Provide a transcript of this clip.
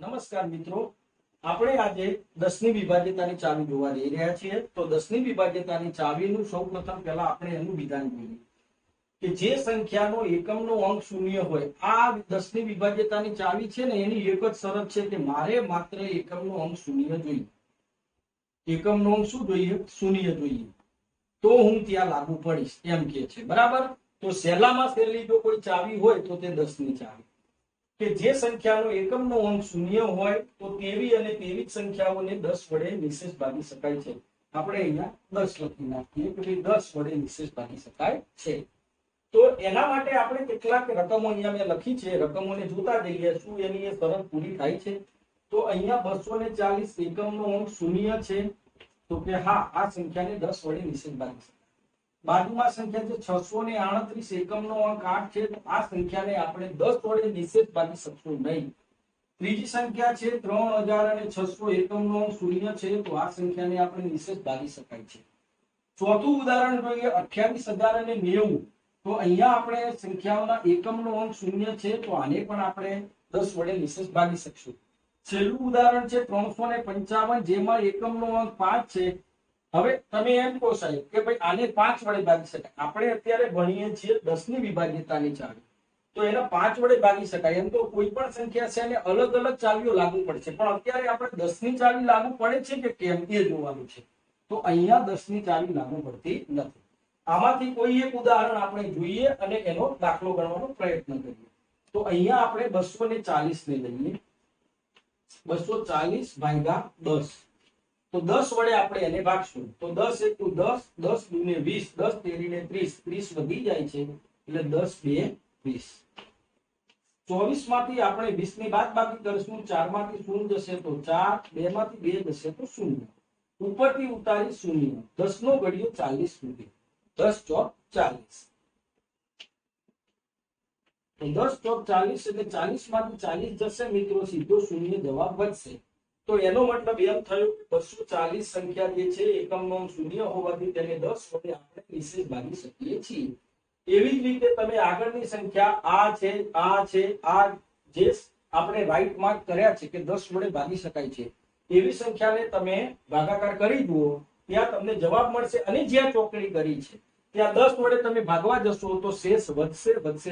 નમસ્કાર મિત્રો. આપણે આજે દસની વિભાજ્યતાની ચાવી જોવા જઈ રહ્યા છીએ. તો દસની વિભાજ્યતાની ચાવીનું સૌ પ્રથમ પહેલા આપણે એનું વિધાન જોઈએ. કે જે સંખ્યાનો એકમનો અંક શૂન્ય હોય, આ દસની વિભાજ્યતાની ચાવી છે ને, એની એક જ શરત છે કે મારે માત્ર એકમનો અંક શૂન્ય જોઈએ. એકમનો અંક શું જોઈએ? શૂન્ય જોઈએ. તો હું ત્યાં લાગુ પડીશ. એમ કે છે. બરાબર? તો સહેલામાં સહેલી જો કોઈ ચાવી હોય, તો તે દસની ચાવી. કે જે સંખ્યાનો એકમનો અંક શૂન્ય હોય, તો તેવી અને તેવી જ સંખ્યાઓને દસ વડે નિશેષ ભાગી શકાય છે. આપણે અહીંયા દસ લખી નાખીએ, કે ભાઈ વડે નિશેષ ભાગી શકાય છે. તો એના માટે આપણે કેટલાક રકમો અહીંયા મેં લખી છે. રકમોને જોતા જઈએ, શું એની એ શરત પૂરી થાય છે. તો અહીંયા બસો ને ચાલીસ એકમનો અંક શૂન્ય છે. તો કે હા, આ સંખ્યાને દસ વડે નિશેષ ભાગી શકાય. બાજુમાં સંખ્યા છે છસો ને આડત્રીસ એકમનો અંક આઠ છે. આ સંખ્યાને આપણે દસ વડે નિશેષ ભાગી શકશું નહીં. ત્રીજી સંખ્યા છે ત્રણ હજાર અને છસો એકમ નો શૂન્ય છે. તો આ સંખ્યાને આપણે નિશેષ ભાગી શકાય છે. ચોથું ઉદાહરણ જોઈએ અઠ્યાવીસ હજાર અને નેવું. તો અહીંયા આપણે સંખ્યાઓના એકમનો અંક શૂન્ય છે. તો આને પણ આપણે દસ વડે નિશેષ ભાગી શકશું. છેલ્લું ઉદાહરણ છે ત્રણસો ને પંચાવન, જેમાં એકમનો અંક પાંચ છે. હવે તમે એમ કહો સાહેબ કે ભાઈ આને પાંચ વડે ભાગી શકાય. આપણે અત્યારે ભણીએ છીએ દસની વિભાજ્યતાની ચાવી તો એના પાંચ વડે ભાગી શકાય. એમ તો કોઈ પણ સંખ્યા છે અલગ અલગ ચાવીઓ લાગુ પડશે. પણ અત્યારે આપણે દસની ચાવી લાગુ પડે છે કે કેમ એ જોવાનું છે. તો અહીંયા દસની ચાવી લાગુ પડતી નથી. આમાંથી કોઈ એક ઉદાહરણ આપણે જોઈએ અને એનો દાખલો ગણવાનો પ્રયત્ન કરીએ. તો અહીંયા આપણે બસો ને ચાલીસ ને લઈએ. બસો ચાલીસ ભાગ્યા દસ. તો દસ વડે આપણે એને ભાગશું. તો દસ એકુ દસ દસ દુને વીસ, દસ તેરીને ત્રીસ ત્રીસ વધી જાય છે, એટલે દસ બે વીસ. ચોવીસમાંથી આપણે વીસની બાદ બાકી કરશું ચારમાંથી શૂન્ય જશે તો ચાર બે માંથી બે જશે તો શૂન્ય. ઉપરથી ઉતારી શૂન્ય. દસ નો ઘડિયો ચાલીસ સુધી. દસ ચોક ચાલીસ. દસ ચોક ચાલીસ એટલે ચાલીસમાંથી ચાલીસ જશે મિત્રો, સીધો શૂન્ય જવાબ વધશે. તો એનો મતલબ એમ થયો, બસો ચાલીસ સંખ્યા જે છે એકમનો શૂન્ય હોવાથી તેને દસ વડે આપણે નિશેષ ભાગી શકીએ છીએ. એવી જ રીતે તમે આગળની સંખ્યા આ છે આ છે, આ જે આપણે રાઈટ માર્ક કર્યા છે કે દસ વડે ભાગી શકાય છે. એવી સંખ્યાને તમે ભાગાકાર કરી જુઓ, ત્યાં તમને જવાબ મળશે. અને જ્યાં ચોકડી કરી છે, ત્યાં દસ વડે તમે ભાગવા જશો તો શેષ વધશે વધશે